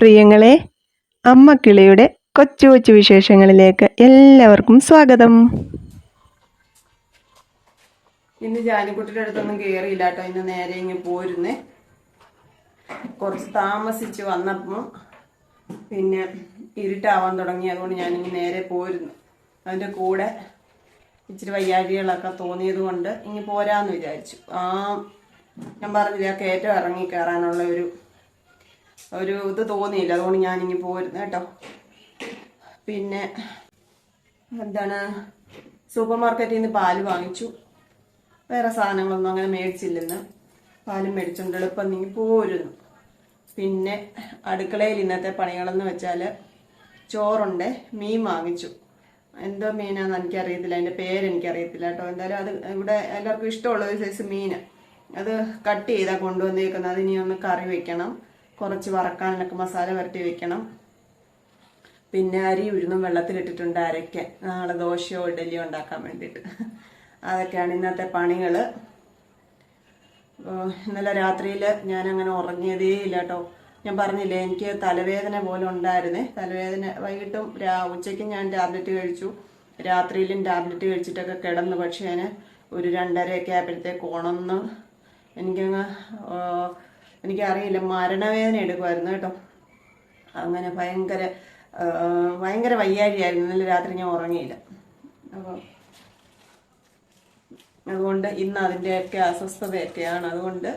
പ്രിയങ്ങളെ അമ്മക്കിളിയുടെ കൊച്ചു കൊച്ചു വിശേഷങ്ങളിലേക്ക് എല്ലാവർക്കും സ്വാഗതം. ഇന്ന് ജാനിക്കുട്ടിയുടെ അടുത്തൊന്നും കയറിയില്ല കേട്ടോ. ഇന്ന് നേരെ ഇങ്ങ് പോരുന്നേ കുറച്ച് താമസിച്ച് വന്നപ്പോൾ പിന്നെ ഇരുട്ടാവാൻ തുടങ്ങി. അതുകൊണ്ട് ഞാനിങ്ങ് നേരെ പോരുന്നു അതിന്റെ കൂടെ ഇച്ചിരി വയ്യാഴികളൊക്കെ തോന്നിയത് കൊണ്ട് ഇങ്ങ് പോരാന്ന് വിചാരിച്ചു. ആ ഞാൻ പറഞ്ഞില്ല കയറ്റം ഇറങ്ങി കയറാനുള്ള ഒരു ഒരു ഇത് തോന്നിയില്ല. അതുകൊണ്ട് ഞാനിങ്ങി പോരുന്നു കേട്ടോ. പിന്നെ എന്താണ്? സൂപ്പർ മാർക്കറ്റിൽ നിന്ന് പാൽ വാങ്ങിച്ചു. വേറെ സാധനങ്ങളൊന്നും അങ്ങനെ മേടിച്ചില്ലെന്ന്. പാലും മേടിച്ചുകൊണ്ട് എളുപ്പം നീ പോരുന്നു. പിന്നെ അടുക്കളയിൽ ഇന്നത്തെ പണികളെന്ന് വെച്ചാൽ ചോറുണ്ട് മീൻ വാങ്ങിച്ചു. എന്തോ മീനാന്ന് എനിക്കറിയത്തില്ല. അതിന്റെ പേര് എനിക്കറിയത്തില്ല കേട്ടോ. എന്തായാലും അത് ഇവിടെ എല്ലാവർക്കും ഇഷ്ടമുള്ള ഒരു സൈസ് മീൻ അത് കട്ട് ചെയ്താൽ കൊണ്ടുവന്നേക്കുന്നത്. അതിനി ഒന്ന് കറി വെക്കണം. കുറച്ച് വറക്കാനൊക്കെ മസാല വരട്ടി വെക്കണം. പിന്നെ അരി ഉഴുന്നും വെള്ളത്തിലിട്ടിട്ടുണ്ട് അരയ്ക്കാൻ. നാളെ ദോശയോ ഇഡലിയോ ഉണ്ടാക്കാൻ വേണ്ടിയിട്ട്. അതൊക്കെയാണ് ഇന്നത്തെ പണികൾ ഇന്നലെ രാത്രിയിൽ ഞാൻ അങ്ങനെ ഉറങ്ങിയതേ ഇല്ല കേട്ടോ. ഞാൻ പറഞ്ഞില്ലേ എനിക്ക് തലവേദന പോലെ ഉണ്ടായിരുന്നേ. തലവേദന വൈകിട്ടും രാ ഉച്ചയ്ക്കും ഞാൻ ടാബ്ലറ്റ് കഴിച്ചു. രാത്രിയിലും ടാബ്ലറ്റ് കഴിച്ചിട്ടൊക്കെ കിടന്നു. പക്ഷേ ഞാൻ ഒരു രണ്ടരയൊക്കെ ആയപ്പോഴത്തേക്ക് ഉണന്ന് എനിക്കങ്ങ് എനിക്കറിയില്ല മരണവേദന എടുക്കുമായിരുന്നു കേട്ടോ. അങ്ങനെ ഭയങ്കര ഭയങ്കര വയ്യാഴിയായിരുന്നു ഇന്നലെ രാത്രി ഞാൻ ഉറങ്ങിയില്ല. അപ്പോൾ അതുകൊണ്ട് ഇന്ന് അതിന്റെയൊക്കെ അസ്വസ്ഥതയൊക്കെയാണ്. അതുകൊണ്ട്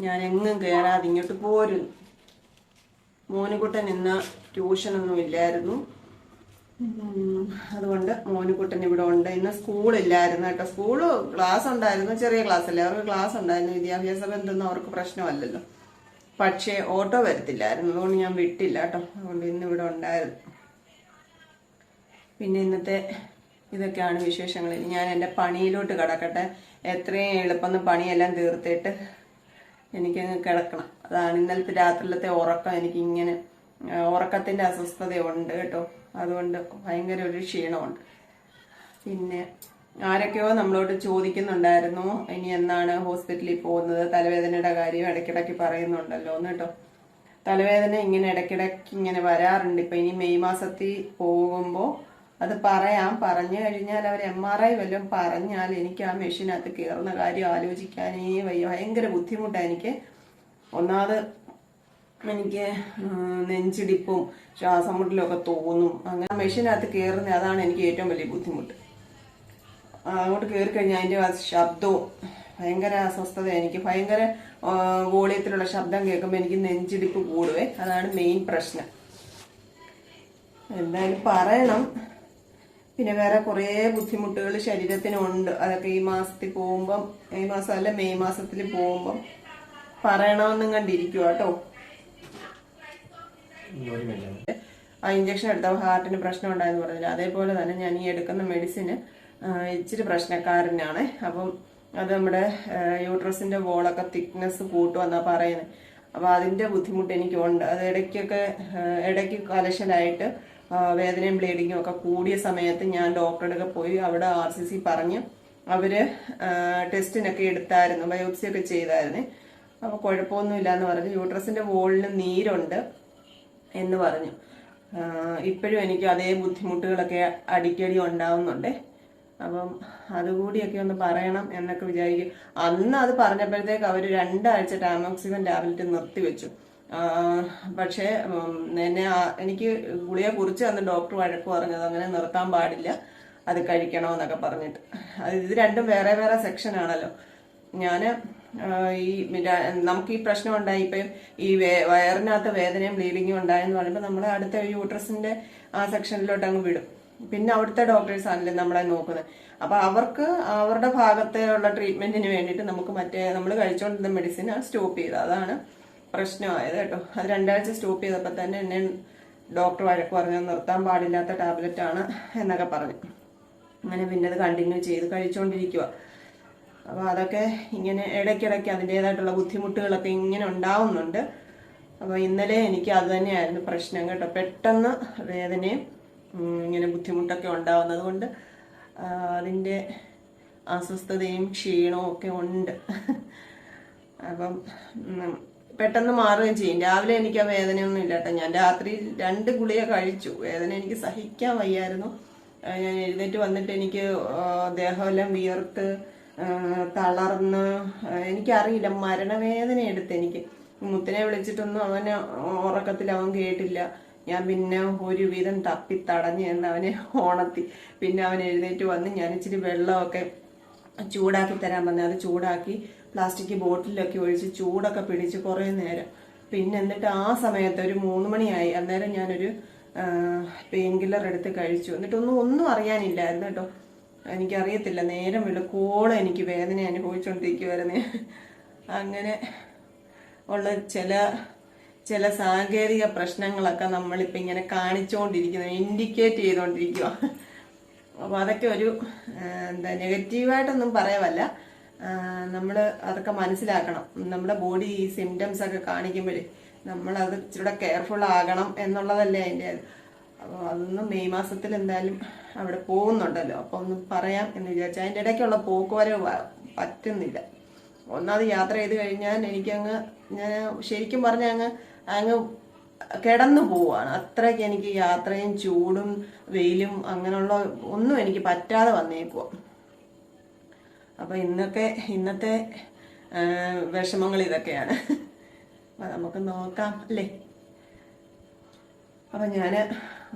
ഞാൻ എങ്ങും കയറാതെ ഇങ്ങോട്ട് പോരുന്നു. മോനുകുട്ടൻ ഇന്ന് ട്യൂഷനൊന്നും ഇല്ലായിരുന്നു. അതുകൊണ്ട് മോനുകുട്ടൻ ഇവിടെ ഉണ്ട്. ഇന്ന് സ്കൂളില്ലായിരുന്നു കേട്ടോ. സ്കൂൾ ക്ലാസ് ഉണ്ടായിരുന്നു. ചെറിയ ക്ലാസ് അല്ലേ? അവർക്ക് ക്ലാസ് ഉണ്ടായിരുന്നു. വിദ്യാഭ്യാസ ബന്ധമൊന്നും അവർക്ക് പ്രശ്നമല്ലല്ലോ. പക്ഷേ ഓട്ടോ വരത്തില്ലായിരുന്നു. അതുകൊണ്ട് ഞാൻ വിട്ടില്ല കേട്ടോ. അതുകൊണ്ട് ഇന്ന് ഇവിടെ ഉണ്ടായിരുന്നു. പിന്നെ ഇന്നത്തെ ഇതൊക്കെയാണ് വിശേഷങ്ങൾ. ഞാൻ എന്റെ പണിയിലോട്ട് കിടക്കട്ടെ. എത്രയും എളുപ്പം പണിയെല്ലാം തീർത്തിട്ട് എനിക്കങ്ങ് കിടക്കണം. അതാണ് ഇന്നലത്തെ രാത്രിയിലത്തെ ഉറക്കം. എനിക്കിങ്ങനെ ഉറക്കത്തിന്റെ അസ്വസ്ഥതയുണ്ട് കേട്ടോ. അതുകൊണ്ട് ഭയങ്കര ഒരു ക്ഷീണമുണ്ട്. പിന്നെ ആരൊക്കെയോ നമ്മളോട് ചോദിക്കുന്നുണ്ടായിരുന്നു ഇനി എന്നാണ് ഹോസ്പിറ്റലിൽ പോകുന്നത്? തലവേദനയുടെ കാര്യം ഇടയ്ക്കിടയ്ക്ക് പറയുന്നുണ്ടല്ലോ എന്ന് കേട്ടോ. തലവേദന ഇങ്ങനെ ഇടയ്ക്കിടയ്ക്ക് ഇങ്ങനെ വരാറുണ്ട്. ഇപ്പൊ ഇനി മെയ് മാസത്തിൽ പോകുമ്പോൾ അത് പറയാം. പറഞ്ഞു കഴിഞ്ഞാൽ അവർ എം ആർ ഐ വല്ലതും പറഞ്ഞാൽ എനിക്ക് ആ മെഷീനകത്ത് കയറുന്ന കാര്യം ആലോചിക്കാനേ വയ്യ. ഭയങ്കര ബുദ്ധിമുട്ടാണ് എനിക്ക്. ഒന്നാമത് എനിക്ക് നെഞ്ചിടിപ്പും ശ്വാസം മുട്ടലും ഒക്കെ തോന്നും. അങ്ങനെ മെഷീനകത്ത് കയറുന്ന അതാണ് എനിക്ക് ഏറ്റവും വലിയ ബുദ്ധിമുട്ട്. അങ്ങോട്ട് കയറി കഴിഞ്ഞാൽ അതിന്റെ ആ ശബ്ദവും ഭയങ്കര അസ്വസ്ഥത എനിക്ക് ഭയങ്കര വോളിയത്തിലുള്ള ശബ്ദം കേൾക്കുമ്പോൾ എനിക്ക് നെഞ്ചിടിപ്പ് കൂടുവേ. അതാണ് മെയിൻ പ്രശ്നം. എന്തായാലും പറയണം. പിന്നെ വേറെ കുറേ ബുദ്ധിമുട്ടുകൾ ശരീരത്തിനുണ്ട്. അതൊക്കെ ഈ മാസത്തിൽ പോകുമ്പം ഈ മാസം അല്ല മെയ് മാസത്തിൽ പോകുമ്പം പറയണമെന്നും കണ്ടിരിക്കുക കേട്ടോ. ആ ഇഞ്ചക്ഷൻ എടുത്തപ്പോൾ ഹാർട്ടിന് പ്രശ്നം ഉണ്ടായെന്ന് പറഞ്ഞില്ല. അതേപോലെ തന്നെ ഞാൻ ഈ എടുക്കുന്ന മെഡിസിന് ഇച്ചിരി പ്രശ്നക്കാരനാണ്. അപ്പം അത് നമ്മുടെ യൂട്രസിന്റെ വോളൊക്കെ തിക്നെസ് കൂട്ടുമെന്നാ പറയുന്നത് അപ്പോൾ അതിന്റെ ബുദ്ധിമുട്ട് എനിക്കുണ്ട്. അത് ഇടയ്ക്കൊക്കെ ഇടയ്ക്ക് കലശലായിട്ട് വേദനയും ബ്ലീഡിങ്ങും ഒക്കെ കൂടിയ സമയത്ത് ഞാൻ ഡോക്ടറുടെ പോയി അവിടെ ആർ സി സി പറഞ്ഞ് അവർ ടെസ്റ്റിനൊക്കെ എടുത്തായിരുന്നു. ബയോപ്സി ഒക്കെ ചെയ്തായിരുന്നു. അപ്പോൾ കുഴപ്പമൊന്നുമില്ല എന്ന് പറഞ്ഞു യൂട്രസിന്റെ വോളിന് നീരുണ്ട്. എന്ന് പറഞ്ഞു. ഇപ്പോഴും എനിക്ക് അതേ ബുദ്ധിമുട്ടുകളൊക്കെ അടിക്കടി ഉണ്ടാവുന്നുണ്ട്. അപ്പം അതുകൂടിയൊക്കെ ഒന്ന് പറയണം എന്നൊക്കെ വിചാരിക്കും. അന്ന് അത് പറഞ്ഞപ്പോഴത്തേക്ക് അവർ രണ്ടാഴ്ച ടാമോക്സിഫൻ ടാബ്ലറ്റ് നിർത്തിവെച്ചു പക്ഷേ എന്നെ എനിക്ക് ഗുളിയെ കുറിച്ച് അന്ന് ഡോക്ടർ വഴക്ക് പറഞ്ഞത് അങ്ങനെ നിർത്താൻ പാടില്ല. അത് കഴിക്കണമെന്നൊക്കെ പറഞ്ഞിട്ട്. അത് ഇത് രണ്ടും വേറെ വേറെ സെക്ഷനാണല്ലോ ഞാൻ ഈ നമുക്ക് ഈ പ്രശ്നം ഉണ്ടായി. ഇപ്പം ഈ വയറിനകത്ത് വേദനയും ബ്ലീഡിങ്ങും ഉണ്ടായെന്ന് പറയുമ്പോൾ നമ്മൾ അടുത്ത യൂട്രസിന്റെ ആ സെക്ഷനിലോട്ട് അങ്ങ് വിടും. പിന്നെ അവിടുത്തെ ഡോക്ടേഴ്സ് ആണല്ലേ നമ്മളെ നോക്കുന്നത്. അപ്പൊ അവർക്ക് അവരുടെ ഭാഗത്തെ ഉള്ള ട്രീറ്റ്മെന്റിന് വേണ്ടിയിട്ട് നമുക്ക് മറ്റേ നമ്മൾ കഴിച്ചുകൊണ്ടിരുന്ന മെഡിസിൻ സ്റ്റോപ്പ് ചെയ്ത്. അതാണ് പ്രശ്നമായത് കേട്ടോ. അത് രണ്ടാഴ്ച സ്റ്റോപ്പ് ചെയ്തപ്പോൾ തന്നെ എന്നെ ഡോക്ടർ വഴക്ക് പറഞ്ഞു നിർത്താൻ പാടില്ലാത്ത ടാബ്ലറ്റ് ആണ് എന്നൊക്കെ പറഞ്ഞു. അങ്ങനെ പിന്നെ അത് കണ്ടിന്യൂ ചെയ്ത് കഴിച്ചുകൊണ്ടിരിക്കുക അപ്പോൾ അതൊക്കെ ഇങ്ങനെ ഇടയ്ക്കിടയ്ക്ക് അതിന്റെതായിട്ടുള്ള ബുദ്ധിമുട്ടുകളൊക്കെ ഇങ്ങനെ ഉണ്ടാവുന്നുണ്ട്. അപ്പോൾ ഇന്നലെ എനിക്ക് അത് തന്നെയായിരുന്നു പ്രശ്നം കേട്ടോ. പെട്ടെന്ന് വേദനയും ഇങ്ങനെ ബുദ്ധിമുട്ടൊക്കെ ഉണ്ടാവുന്നത് കൊണ്ട് അതിന്റെ അസ്വസ്ഥതയും ക്ഷീണവും ഒക്കെ ഉണ്ട്. അപ്പം പെട്ടെന്ന് മാറുകയും ചെയ്യും. രാവിലെ എനിക്ക് ആ വേദനയൊന്നും ഇല്ല കേട്ടോ. ഞാൻ രാത്രി രണ്ട് ഗുളിക കഴിച്ചു. വേദന എനിക്ക് സഹിക്കാൻ വയ്യായിരുന്നു. ഞാൻ എഴുന്നേറ്റ് വന്നിട്ട് എനിക്ക് ദേഹമെല്ലാം വിയർത്ത് തളർന്ന് എനിക്കറിയില്ല മരണവേദന എടുത്ത് എനിക്ക്. മുത്തിനെ വിളിച്ചിട്ടൊന്നും അവന് ഉറക്കത്തിൽ അവൻ കേട്ടില്ല. ഞാൻ പിന്നെ ഒരുവിധം തപ്പി തടഞ്ഞ് എന്ന് അവനെ ഓണത്തി. പിന്നെ അവൻ എഴുന്നേറ്റ് വന്ന് ഞാൻ ഇച്ചിരി വെള്ളമൊക്കെ ചൂടാക്കി തരാൻ പറഞ്ഞു. അത് ചൂടാക്കി പ്ലാസ്റ്റിക് ബോട്ടിലൊക്കെ ഒഴിച്ച് ചൂടൊക്കെ പിടിച്ച് കുറേ നേരം. പിന്നെ എന്നിട്ട് ആ സമയത്ത് ഒരു മൂന്ന് മണിയായി. അന്നേരം ഞാനൊരു പെയിൻ കില്ലർ എടുത്ത് കഴിച്ചു. എന്നിട്ടൊന്നും ഒന്നും അറിയാനില്ലായിരുന്നു കേട്ടോ. എനിക്കറിയത്തില്ല. നേരം വെളുക്കോളം എനിക്ക് വേദന അനുഭവിച്ചുകൊണ്ടിരിക്കുമായിരുന്നു അങ്ങനെ ഉള്ള ചില ചില സാങ്കേതിക പ്രശ്നങ്ങളൊക്കെ നമ്മളിപ്പോൾ ഇങ്ങനെ കാണിച്ചുകൊണ്ടിരിക്കുന്നു ഇൻഡിക്കേറ്റ് ചെയ്തുകൊണ്ടിരിക്കുക അപ്പോൾ അതൊക്കെ ഒരു എന്താ നെഗറ്റീവായിട്ടൊന്നും പറയവല്ല. നമ്മൾ അതൊക്കെ മനസ്സിലാക്കണം. നമ്മുടെ ബോഡി ഈ സിംറ്റംസ് ഒക്കെ കാണിക്കുമ്പോഴേ നമ്മളത് ഇച്ചിരി കെയർഫുൾ ആകണം എന്നുള്ളതല്ലേ അതിന്റെ അപ്പോൾ അതൊന്നും മെയ് മാസത്തിൽ എന്തായാലും അവിടെ പോകുന്നുണ്ടല്ലോ. അപ്പോൾ ഒന്ന് പറയാം എന്ന് വിചാരിച്ചു. അതിന്റെ ഇടയ്ക്കുള്ള പോക്ക് വരവ് പറ്റുന്നില്ല. ഒന്നാമത് യാത്ര ചെയ്ത് കഴിഞ്ഞാൽ എനിക്കങ്ങ് ഞാൻ ശരിക്കും പറഞ്ഞാൽ അങ്ങ് അങ്ങ് കിടന്നു പോവാണ് അത്രയ്ക്ക് എനിക്ക് യാത്രയും ചൂടും വെയിലും അങ്ങനെയുള്ള ഒന്നും എനിക്ക് പറ്റാതെ വന്നേക്കുക അപ്പൊ ഇന്നൊക്കെ ഇന്നത്തെ വിഷമങ്ങൾ ഇതൊക്കെയാണ്. നമുക്ക് നോക്കാം അല്ലേ? അപ്പൊ ഞാൻ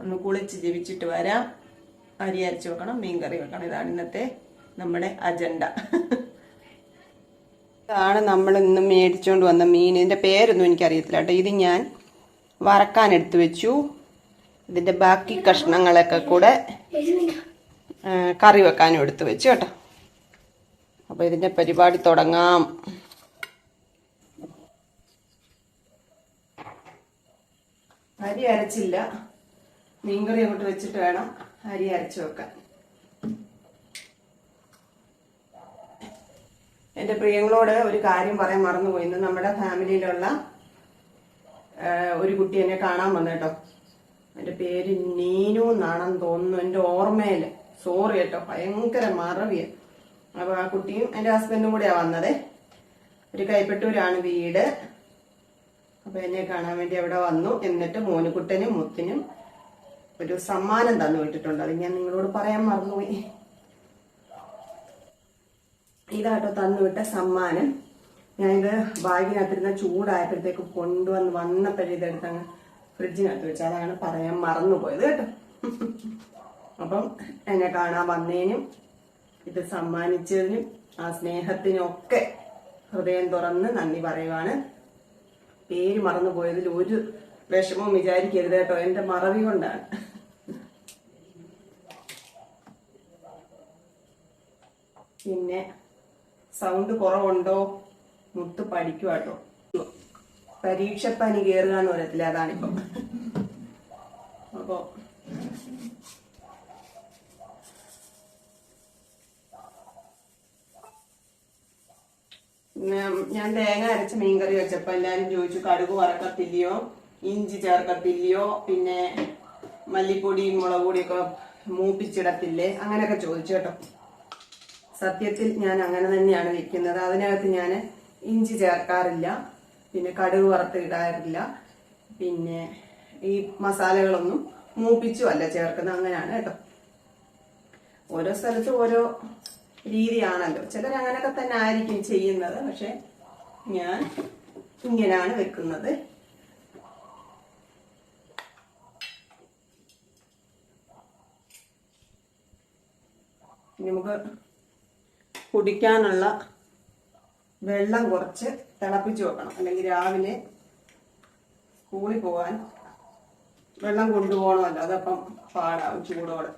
ഒന്ന് കുളിച്ച് ജപിച്ചിട്ട് വരാം. അരി അരച്ച് വെക്കണം മീൻ കറി വെക്കണം. ഇതാണ് ഇന്നത്തെ നമ്മുടെ അജണ്ട. ഇതാണ് നമ്മൾ ഇന്ന് മേടിച്ചുകൊണ്ട് വന്ന മീൻ. ഇതിന്റെ പേരൊന്നും എനിക്കറിയത്തില്ല കേട്ടോ. ഇത് ഞാൻ വറക്കാൻ എടുത്തു വെച്ചു. ഇതിന്റെ ബാക്കി കഷ്ണങ്ങളൊക്കെ കൂടെ കറി വെക്കാനും എടുത്തു വെച്ചു കേട്ടോ. അപ്പോൾ ഇതിന്റെ പരിപാടി തുടങ്ങാം. അരി അരച്ചില്ല. മീൻകറി അങ്ങോട്ട് വെച്ചിട്ട് വേണം അരി അരച്ചു വെക്കാൻ. എന്റെ പ്രിയങ്ങളോട് ഒരു കാര്യം പറയാൻ മറന്നുപോയി. ഇന്ന് നമ്മുടെ ഫാമിലിയിലുള്ള ഒരു കുട്ടി എന്നെ കാണാൻ വന്നു കേട്ടോ. എന്റെ പേര് നീനു എന്നാണെന്ന് തോന്നുന്നു. എന്റെ ഓർമ്മയിൽ. സോറി കേട്ടോ. ഭയങ്കര മറവിയ. അപ്പൊ ആ കുട്ടിയും എന്റെ ഹസ്ബൻഡും കൂടെയാ വന്നതേ. ഒരു കൈപ്പറ്റൂരാണ് വീട്. അപ്പൊ എന്നെ കാണാൻ വേണ്ടി അവിടെ വന്നു. എന്നിട്ട് മോനുകുട്ടനും മുത്തിനും ഒരു സമ്മാനം തന്നു വിട്ടിട്ടുണ്ട്. അത് ഞാൻ നിങ്ങളോട് പറയാൻ മറന്നുപോയി. ഇതാട്ടോ തന്നുവിട്ട സമ്മാനം. ഞാനിത് ബാഗിനകത്തിരുന്ന ചൂടായപ്പോഴത്തേക്ക് കൊണ്ടുവന്ന് വന്നപ്പോഴേ അങ്ങ് ഫ്രിഡ്ജിനകത്ത് വെച്ച് അതാണ് പറയാൻ മറന്നുപോയത് കേട്ടോ. അപ്പം എന്നെ കാണാൻ വന്നതിനും ഇത് സമ്മാനിച്ചതിനും ആ സ്നേഹത്തിനൊക്കെ ഹൃദയം തുറന്ന് നന്ദി പറയുവാണ്. പേര് മറന്നുപോയതിൽ ഒരു വിഷമവും വിചാരിക്കരുത് കേട്ടോ. എന്റെ മറവി കൊണ്ടാണ്. പിന്നെ സൗണ്ട് കുറവുണ്ടോ? മുത്ത് പഠിക്കുക കേട്ടോ പരീക്ഷപ്പനി കയറുക എന്ന് പറയത്തില്ല അതാണിപ്പം അപ്പോ ഞാൻ തേങ്ങ അരച്ച മീൻകറി വെച്ചപ്പോ എല്ലാരും ചോദിച്ചു കടുക് വറക്കത്തില്ലയോ? ഇഞ്ചി ചേർക്കത്തില്ലയോ? പിന്നെ മല്ലിപ്പൊടിയും മുളക് പൊടിയൊക്കെ മൂപ്പിച്ചിടത്തില്ലേ? അങ്ങനെയൊക്കെ ചോദിച്ചു കേട്ടോ. സത്യത്തിൽ ഞാൻ അങ്ങനെ തന്നെയാണ് വെക്കുന്നത്. അതിനകത്ത് ഞാൻ ഇഞ്ചി ചേർക്കാറില്ല. പിന്നെ കടുക് വറുത്ത് ഇടാറില്ല പിന്നെ ഈ മസാലകളൊന്നും മൂപ്പിച്ചും അല്ല ചേർക്കുന്നത്. അങ്ങനെയാണ് കേട്ടോ. ഓരോ സ്ഥലത്തും ഓരോ രീതിയാണല്ലോ. ചിലർ അങ്ങനെയൊക്കെ തന്നെ ആയിരിക്കും ചെയ്യുന്നത്. പക്ഷെ ഞാൻ ഇങ്ങനെയാണ് വെക്കുന്നത്. നമുക്ക് കുടിക്കാനുള്ള വെള്ളം കുറച്ച് തിളപ്പിച്ച് വെക്കണം. അല്ലെങ്കിൽ രാവിലെ സ്കൂളിൽ പോകാൻ വെള്ളം കൊണ്ടുപോകണമല്ലോ. അതപ്പം പാടാവും ചൂടോടെ.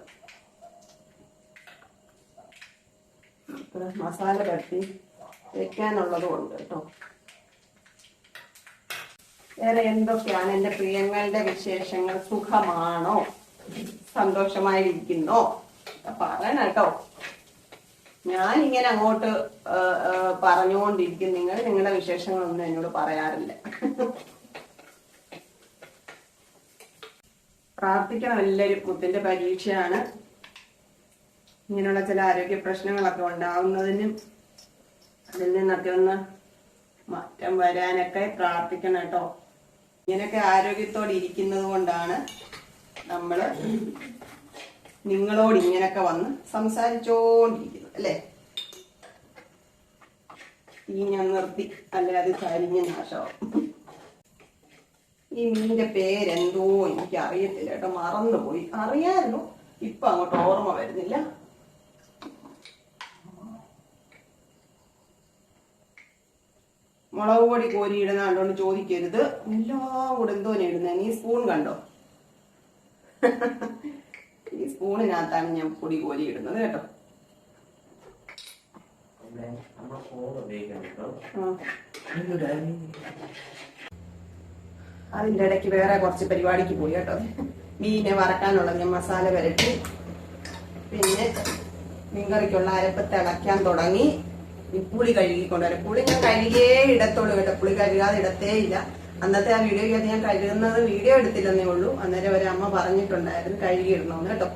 മസാല കട്ടി വെക്കാനുള്ളതും ഉണ്ട് കേട്ടോ. വേറെ എന്തൊക്കെയാണ് എന്റെ പ്രിയങ്ങളുടെ വിശേഷങ്ങൾ? സുഖമാണോ? സന്തോഷമായിരിക്കുന്നോ? പറയാനാട്ടോ ഞാൻ ഇങ്ങനെ അങ്ങോട്ട് പറഞ്ഞുകൊണ്ടിരിക്കും. നിങ്ങൾ നിങ്ങളുടെ വിശേഷങ്ങളൊന്നും എന്നോട് പറയാറില്ല. പ്രാർത്ഥിക്കണം എല്ലാവരും. മുത്തിന്റെ പരീക്ഷയാണ്. ഇങ്ങനെയുള്ള ചില ആരോഗ്യ പ്രശ്നങ്ങളൊക്കെ ഉണ്ടാവുന്നതിനും അതിൽ നിന്നൊക്കെ ഒന്ന് മാറ്റം വരാനൊക്കെ പ്രാർത്ഥിക്കണം കേട്ടോ. ഇങ്ങനെയൊക്കെ ആരോഗ്യത്തോടെ ഇരിക്കുന്നത് കൊണ്ടാണ് നമ്മൾ നിങ്ങളോട് ഇങ്ങനൊക്കെ വന്ന് സംസാരിച്ചോണ്ടിരിക്കുന്നു അല്ലേ? ഈ ഞാൻ നിർത്തി അല്ലെ അത് കരിഞ്ഞ നാശമാവും. ഈ മീനിന്റെ പേരെന്തോ എനിക്ക് അറിയത്തില്ല കേട്ടോ മറന്നുപോയി. അറിയായിരുന്നു ഇപ്പൊ അങ്ങോട്ട് ഓർമ്മ വരുന്നില്ല. മുളക് പൊടി കോരി ഇടുന്ന കണ്ടോണ്ട് ചോദിക്കരുത്. എല്ലാം കൂടെ എന്തോ ഇടുന്നേ. നീ സ്പൂൺ കണ്ടോ? ഈ സ്പൂണിനകത്താണ് ഞാൻ പൊടി കോരി ഇടുന്നത് കേട്ടോ. അതിന്റെ ഇടയ്ക്ക് വേറെ കുറച്ച് പരിപാടിക്ക് പോയി കേട്ടോ. മീനെ വറക്കാനുള്ള ഞാൻ മസാല വരട്ടി പിന്നെ മീൻകറിക്കുള്ള അരപ്പ് തിളയ്ക്കാൻ തുടങ്ങി. ഈ പുളി കഴുകിക്കൊണ്ടുവരാം പുളി ഞാൻ കഴുകിയേ ഇടത്തുള്ളൂ കേട്ടോ. പുളി കഴുകാതെ ഇടത്തേ ഇല്ല. അന്നത്തെ ആ വീഡിയോയ്ക്കകത്ത് ഞാൻ കഴുകുന്നത് വീഡിയോ എടുത്തില്ലെന്നേ ഉള്ളൂ. അന്നേരം ഒരു അമ്മ പറഞ്ഞിട്ടുണ്ടായിരുന്നു കഴുകിയിടണമെന്ന് കേട്ടോ.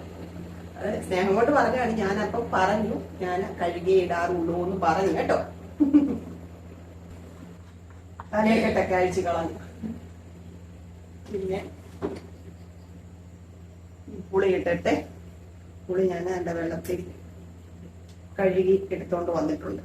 സ്നേഹം കൊണ്ട് പറഞ്ഞാണ് ഞാനപ്പം പറഞ്ഞു ഞാൻ കഴുകിയേ ഇടാറുള്ളൂ എന്ന് പറഞ്ഞു കേട്ടോ. തലയൊക്കെ അഴിച്ചു കളഞ്ഞു. പിന്നെ പുളി ഇട്ടിട്ട് പുളി ഞാൻ എന്റെ വെള്ളത്തിൽ കഴുകി എടുത്തോണ്ട് വന്നിട്ടുണ്ട്.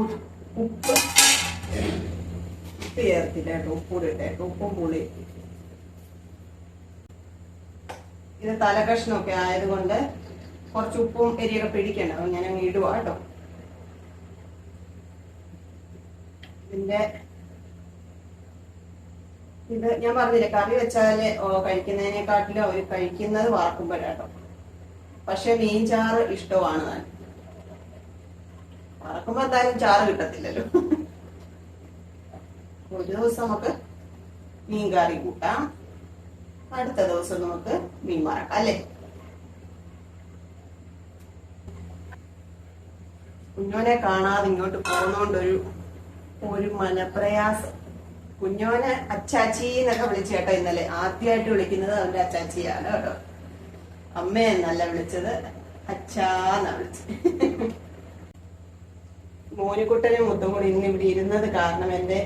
ഉപ്പ് ഉപ്പ്. ചേർത്തില്ല കേട്ടോ ഉപ്പൂടിട്ടെ ഉപ്പും പുളി. ഇത് തലകഷ്ണമൊക്കെ ആയതുകൊണ്ട് കുറച്ച് ഉപ്പും എരിയൊക്കെ പിടിക്കണ്ട. അപ്പൊ ഞാൻ അങ്ങ് ഇടുക കേട്ടോ. ഇതിന്റെ ഇത് ഞാൻ പറഞ്ഞില്ല കറി വെച്ചാൽ കഴിക്കുന്നതിനെക്കാട്ടിലും അവർ കഴിക്കുന്നത് വറക്കുമ്പോഴാട്ടോ പക്ഷെ മീൻചാറ് ഇഷ്ടമാണ് ഞാൻ വറക്കുമ്പോ എന്തായാലും ചാറ് കിട്ടത്തില്ലല്ലോ. ഒരു ദിവസം നമുക്ക് മീൻ കറി കൂട്ടാം. അടുത്ത ദിവസം നമുക്ക് മീൻ വറക്കാം അല്ലേ? കുഞ്ഞോനെ കാണാതെ ഇങ്ങോട്ട് പോകുന്നോണ്ടൊരു ഒരു മനപ്രയാസം. കുഞ്ഞോനെ അച്ചാച്ചി എന്നൊക്കെ വിളിച്ചു കേട്ടോ ഇന്നലെ. ആദ്യമായിട്ട് വിളിക്കുന്നത് അവന്റെ അച്ചാച്ചിയാണ് കേട്ടോ. അമ്മ എന്നല്ല വിളിച്ചത് അച്ഛാന്നാ വിളിച്ചത്. മോനിക്കുട്ടനും മുത്തും കൂടി ഇന്ന് ഇവിടെ ഇരുന്നത് കാരണം എന്റെ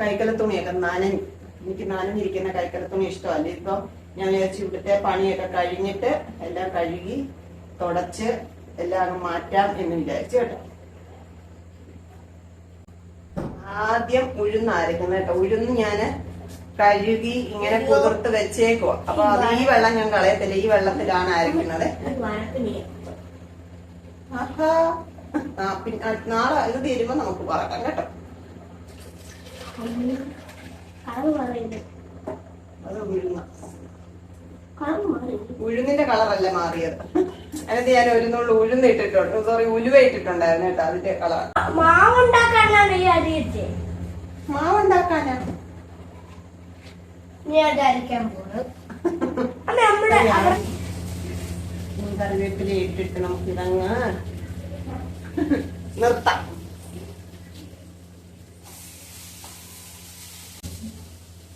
കൈക്കല തുണിയൊക്കെ നനഞ്ഞു എനിക്ക് നനഞ്ഞിരിക്കുന്ന കൈക്കല തുണി ഇഷ്ടമല്ല. ഇപ്പം ഞാൻ വിചാരിച്ചു ഇവിടുത്തെ പണിയൊക്കെ കഴിഞ്ഞിട്ട് എല്ലാം കഴുകി തുടച്ച് എല്ലാം മാറ്റാം എന്ന് വിചാരിച്ചു കേട്ടോ. ആദ്യം ഉഴുന്ന് അരക്കുന്നത് കേട്ടോ. ഉഴുന്ന് ഞാൻ കഴുകി ഇങ്ങനെ കുതിർത്ത് വെച്ചേക്കുവാ. അപ്പൊ അത് ഈ വെള്ളം ഞാൻ കളയത്തില്ല. ഈ വെള്ളത്തിലാണ് അരക്കുന്നത് ആഹാ. നാളെ ഇത് തീരുമ്പോ നമുക്ക് പറക്കാം കേട്ടോ. അത് ഉഴുന്ന. ഉഴുന്നിന്റെ കളറല്ല മാറിയത്? അതിനകത്ത് ഞാൻ ഒരു നുള്ളു ഉഴുന്ന് ഇട്ടിട്ടുണ്ട്. സോറി ഉലുവ ഇട്ടിട്ടുണ്ടായിരുന്നു കേട്ടോ അതിന്റെ കളർ. മാവുണ്ടാക്കാനാണ് ഈ അരി വെച്ചേ മാവുണ്ടാക്കാനാ? നീ അത് അരയ്ക്കാൻ പോകുന്നത് നമ്മുടെ അവർ കറിവേപ്പില ഇട്ടിട്ട് നമുക്ക് ഇതങ്ങ് നിർത്താം.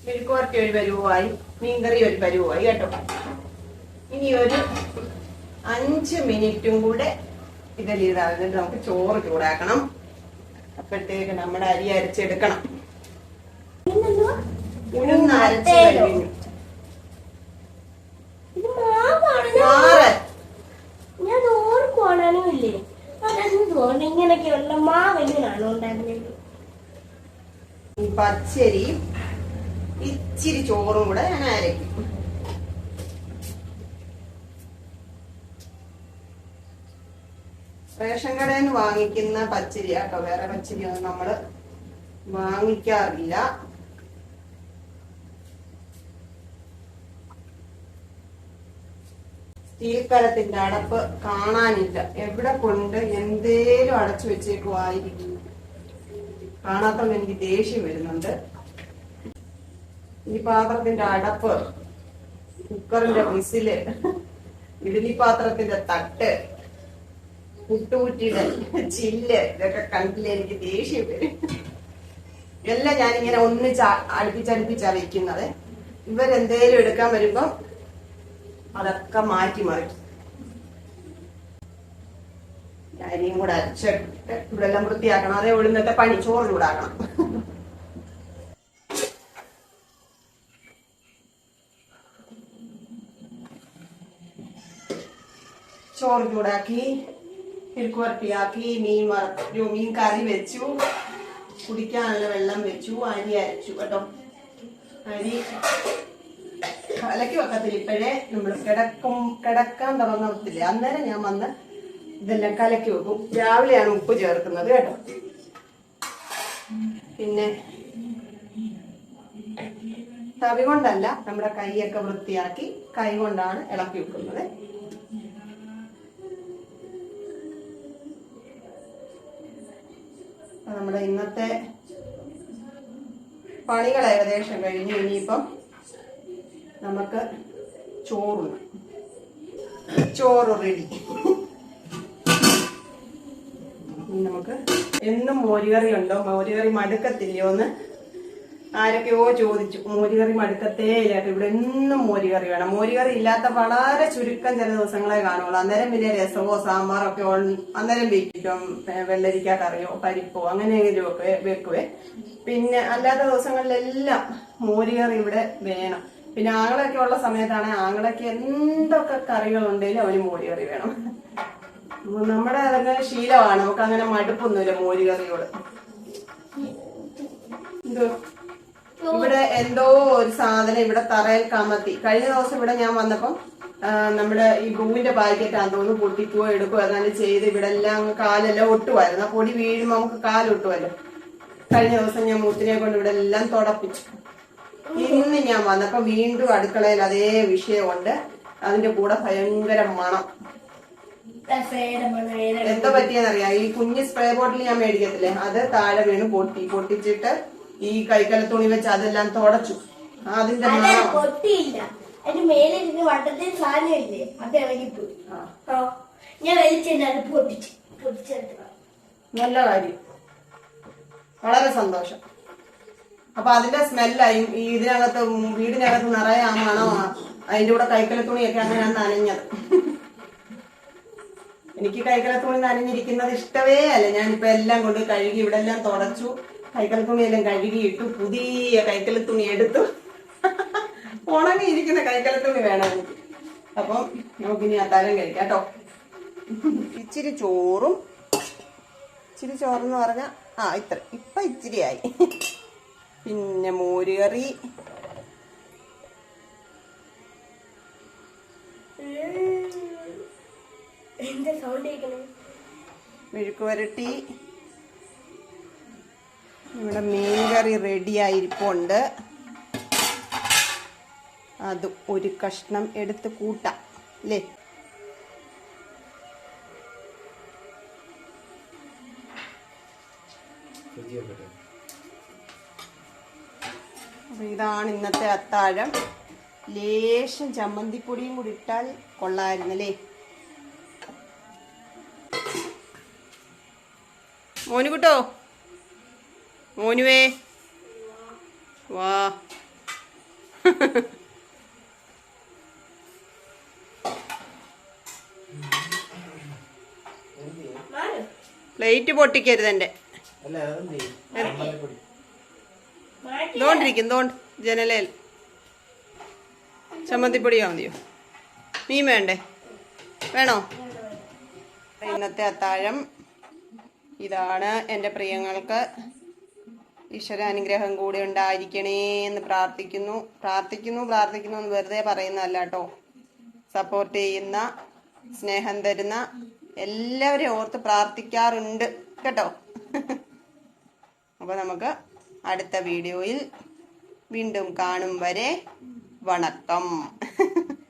മെഴുക്കുവരട്ടി ഒരു പരുവായി മീൻകറി ഒരു പരുവായി കേട്ടോ. ഇനി ഒരു അഞ്ച് മിനിറ്റും കൂടെ ഇതിലിതാകുന്നിട്ട് നമുക്ക് ചോറ് ചൂടാക്കണം. അപ്പോഴത്തേക്ക് നമ്മുടെ അരി അരച്ചെടുക്കണം? ഉഴുന്ന് അരച്ച്? കഴിഞ്ഞു. ഞാൻ ഓർക്കുവാണോ ഇല്ലേ? പച്ചരിയും ഇച്ചിരി ചോറും കൂടെ ഞാൻ അരയ്ക്കും റേഷൻ കടയിൽ നിന്ന് വാങ്ങിക്കുന്ന പച്ചരി കേട്ടോ വേറെ പച്ചരിയൊന്നും നമ്മൾ വാങ്ങിക്കാറില്ല. സ്റ്റീൽ കലത്തിന്റെ അടപ്പ് കാണാനില്ല. എവിടെ കൊണ്ട് എന്തേലും അടച്ചു വെച്ചേക്കുമായിരിക്കും കാണാത്തോണ്ട് എനിക്ക് ദേഷ്യം വരുന്നുണ്ട്. ഈ പാത്രത്തിന്റെ അടപ്പ് കുക്കറിന്റെ വിസിൽ ഇഡലി പാത്രത്തിന്റെ തട്ട് കുട്ടുകുറ്റിയുടെ ചില്ല് ഇതൊക്കെ കണ്ടില്ല എനിക്ക് ദേഷ്യം വരും. എല്ലാം ഞാനിങ്ങനെ ഒന്നിച്ച് അടുപ്പിച്ചടുപ്പിച്ചാണ് അടുപ്പിച്ചടുപ്പിച്ചാ വെക്കുന്നത്. ഇവരെന്തേലും എടുക്കാൻ വരുമ്പോ അതൊക്കെ മാറ്റി മറിക്കും അരിയും കൂടെ അരച്ചിട്ട് ഇവിടെ എല്ലാം വൃത്തിയാക്കണം. അതേ ഉഴുന്നത്തെ പണി. ചോറ് ചൂടാക്കണം. ചോറ് ചൂടാക്കി മെഴുക്കുവരട്ടിയാക്കി മീൻ വറുത്തു മീൻ കറി വെച്ചു. കുടിക്കാനുള്ള വെള്ളം വെച്ചു. അരി അരച്ചു കേട്ടോ. അരി കലക്കി വെക്കത്തില്ല. ഇപ്പോഴേ നമ്മൾ കിടക്കും കിടക്കാൻ തുടങ്ങത്തില്ലേ? അന്നേരം ഞാൻ വന്ന് ഇതെല്ലാം കലക്കി വെക്കും. രാവിലെയാണ് ഉപ്പ് ചേർക്കുന്നത് കേട്ടോ. പിന്നെ തവി കൊണ്ടല്ല നമ്മുടെ കൈയൊക്കെ വൃത്തിയാക്കി കൈ കൊണ്ടാണ് ഇളക്കി വെക്കുന്നത്. നമ്മുടെ ഇന്നത്തെ പണികൾ ഏകദേശം കഴിഞ്ഞു. ഇനിയിപ്പം നമുക്ക് ചോറുണ്ട്. ചോറ് റെഡി നമുക്ക് എന്നും മോരുകറി ഉണ്ടോ? മോരുകറി മടുക്കത്തില്ലയോ എന്ന് ആരൊക്കെയോ ചോദിച്ചു. മോരുകറി മടുക്കത്തേ ഇല്ലാട്ടോ ഇവിടെ എന്നും മോരുകറി വേണം. മോരുകറി ഇല്ലാത്ത വളരെ ചുരുക്കം ചില ദിവസങ്ങളെ കാണുള്ളൂ. അന്നേരം പിന്നെ രസമോ സാമ്പാറോ ഒക്കെ അന്നേരം വെക്കും. വെള്ളരിക്ക കറിയോ പരിപ്പോ അങ്ങനെയെങ്കിലും ഒക്കെ വെക്കുവേ. പിന്നെ അല്ലാത്ത ദിവസങ്ങളിലെല്ലാം മോരുകറി ഇവിടെ വേണം. പിന്നെ ആങ്ങളൊക്കെ ഉള്ള സമയത്താണ് ആങ്ങളൊക്കെ എന്തൊക്കെ കറികൾ ഉണ്ടെങ്കിലും അവന് മോരുകറി വേണം. നമ്മുടെ അതങ്ങനെ ശീലമാണ്. നമുക്ക് അങ്ങനെ മടുപ്പൊന്നുമില്ല മോരുകറിയോട്. എന്തോ? ഇവിടെ എന്തോ ഒരു സാധനം ഇവിടെ തറയിൽ കമത്തി. കഴിഞ്ഞ ദിവസം ഇവിടെ ഞാൻ വന്നപ്പം നമ്മുടെ ഈ ബ്രൂവിന്റെ പാക്കറ്റ് തോന്നുന്നു പൊട്ടിക്കുകയോ എടുക്കുകയോ അതാണ് ചെയ്ത് ഇവിടെ എല്ലാം കാലെല്ലാം ഒട്ടുമായിരുന്നു. ആ പൊടി വീഴുമ്പോൾ നമുക്ക് കാലൊട്ടുമല്ലോ. കഴിഞ്ഞ ദിവസം ഞാൻ മൂത്തിനെ കൊണ്ട് ഇവിടെ എല്ലാം തുടപ്പിച്ചു. ഇന്ന് ഞാൻ വന്നപ്പോ വീണ്ടും അടുക്കളയിൽ അതേ വിഷയമുണ്ട്. അതിന്റെ കൂടെ ഭയങ്കര മണം. എന്താ പറ്റിയെന്നറിയാം ഈ കുഞ്ഞ് സ്പ്രേ ബോട്ടിൽ ഞാൻ മേടിക്കത്തില്ലേ? അത് താഴെ വീണ് പൊട്ടി. പൊട്ടിച്ചിട്ട് ഈ കൈക്കല തുണി വെച്ച് അതെല്ലാം തുടച്ചു. അതിന്റെ പൊട്ടിയില്ല. അതിന് മേലെ വട്ടത്തിൽ അത് ഇളകിപ്പോയി. ഞാൻ പൊട്ടിച്ച്. പൊട്ടിച്ചെടുത്തു നല്ല കാര്യം. വളരെ സന്തോഷം. അപ്പൊ അതിന്റെ സ്മെല്ലായി. ഈ ഇതിനകത്ത് വീടിനകത്ത് നിറയെ ആ മണമാണ് അതിന്റെ കൂടെ കൈക്കല തുണിയൊക്കെ ഞാൻ നനഞ്ഞത്. എനിക്ക് കൈക്കല തുണി നനഞ്ഞിരിക്കുന്നത് ഇഷ്ടമേ അല്ല. ഞാനിപ്പോ എല്ലാം കൊണ്ട് കഴുകി ഇവിടെ എല്ലാം തുടച്ചു. കൈക്കല തുണിയെല്ലാം കഴുകിയിട്ടു പുതിയ കൈക്കല തുണി എടുത്തു. ഉണങ്ങിയിരിക്കുന്ന കൈക്കല തുണി വേണം എനിക്ക്. അപ്പം നമുക്കിനി അത്താരം കഴിക്കാം കേട്ടോ. ഇച്ചിരി ചോറും. ഇച്ചിരി ചോറെന്ന് പറഞ്ഞാൽ ആ ഇത്ര. ഇപ്പം ഇച്ചിരിയായി. പിന്നെ മോരുകറി. എന്താ സൗണ്ട് കേൾക്കണേ? മെഴുക്ക് വരട്ടി ഇവിടെ മീൻകറി റെഡിയായിരിപ്പുണ്ട് അത് ഒരു കഷ്ണം എടുത്ത് കൂട്ടാം അല്ലേ? ഇതാണ് ഇന്നത്തെ അത്താഴം. ലേശം ചമ്മന്തിപ്പൊടിയും കൂടി ഇട്ടാൽ കൊള്ളായിരുന്നല്ലേ മോനുകുട്ടോ? മോനുവേ. വാ. പ്ലേറ്റ് പൊട്ടിക്കരുത് എന്റെ അല്ല അതെന്ത് ജനലേൽ ചമ്മന്തിപ്പൊടിയാ മതിയോ? മീൻ വേണ്ടേ? വേണോ? ഇന്നത്തെ അത്താഴം. ഇതാണ് എന്റെ പ്രിയങ്ങൾക്ക് ഈശ്വര അനുഗ്രഹം കൂടി ഉണ്ടായിരിക്കണേ എന്ന് പ്രാർത്ഥിക്കുന്നു. പ്രാർത്ഥിക്കുന്നു പ്രാർത്ഥിക്കുന്നു എന്ന് വെറുതെ പറയുന്നതല്ല കേട്ടോ. സപ്പോർട്ട് ചെയ്യുന്ന സ്നേഹം തരുന്ന എല്ലാവരെയും ഓർത്ത് പ്രാർത്ഥിക്കാറുണ്ട് കേട്ടോ. അപ്പോൾ നമുക്ക് അടുത്ത വീഡിയോയിൽ വീണ്ടും കാണും വരെ. വണക്കം.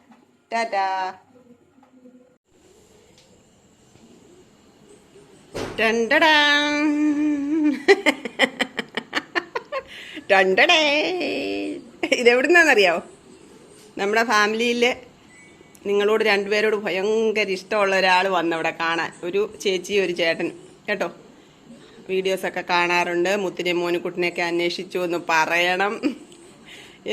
ടാറ്റാ. ടണ്ടടാം. നമ്മുടെ ഫാമിലിയിൽ നിങ്ങളോട് രണ്ടുപേരോട് ഭയങ്കര ഇഷ്ടമുള്ള ഒരാൾ വന്നവിടെ കാണാൻ. ഒരു ചേച്ചി ഒരു ചേട്ടൻ. കേട്ടോ? വീഡിയോസൊക്കെ കാണാറുണ്ട്. മുത്തിനെ മോനുകുട്ടിനെയൊക്കെ അന്വേഷിച്ചു എന്ന് പറയണം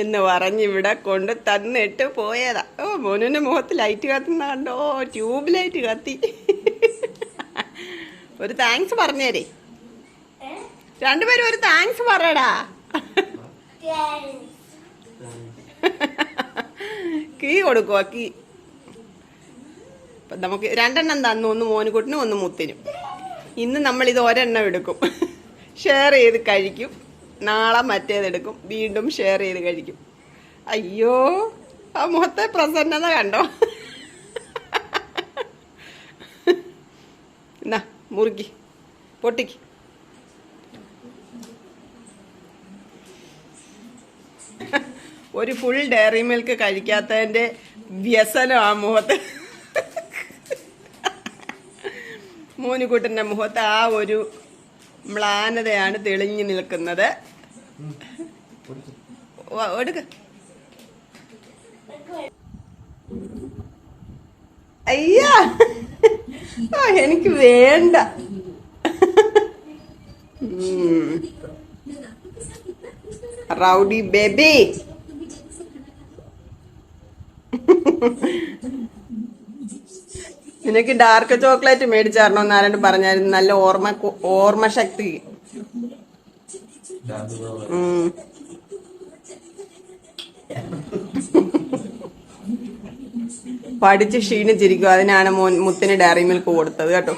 എന്ന് പറഞ്ഞ് ഇവിടെ കൊണ്ട് തന്നിട്ട് പോയതാ. ഓ മോനുവിന്റെ മുഖത്ത് ലൈറ്റ് കത്തുന്ന കണ്ടോ ട്യൂബ് ലൈറ്റ് കത്തി. ഒരു താങ്ക്സ് പറഞ്ഞേരേ. രണ്ടുപേരും ഒരു താങ്ക്സ് പറയടാ. കീ കൊടുക്കുക കീ. നമുക്ക് രണ്ടെണ്ണം തന്നു ഒന്ന് മോനുകുട്ടിനും ഒന്ന് മുത്തിനും. ഇന്ന് നമ്മൾ ഇത് ഒരെണ്ണം എടുക്കും. ഷെയർ ചെയ്ത് കഴിക്കും. നാളെ മറ്റേതെടുക്കും വീണ്ടും ഷെയർ ചെയ്ത് കഴിക്കും. അയ്യോ ആ മുഖത്തെ പ്രസന്നത കണ്ടോ? എന്നാ മുറുക്കി. പൊട്ടിക്ക്. ഒരു ഫുൾ ഡയറി മിൽക്ക് കഴിക്കാത്തതിന്റെ വ്യസനം ആ മുഖത്ത്. മോനുകുട്ടന്റെ മുഖത്ത് ആ ഒരു മ്ലാനതയാണ് തെളിഞ്ഞു നിൽക്കുന്നത്. എടുക്ക. അയ്യാ. എനിക്ക് വേണ്ട. Rowdy baby. നിനക്ക് ഡാർക്ക് ചോക്ലേറ്റ് മേടിച്ചാരണോ എന്നാലും പറഞ്ഞായിരുന്നു. നല്ല ഓർമ്മ ഓർമ്മ ശക്തി. പഠിച്ച് ക്ഷീണിച്ചിരിക്കും അതിനാണ് മോൻ മുത്തിന് ഡയറി മിൽക്ക് കൊടുത്തത് കേട്ടോ.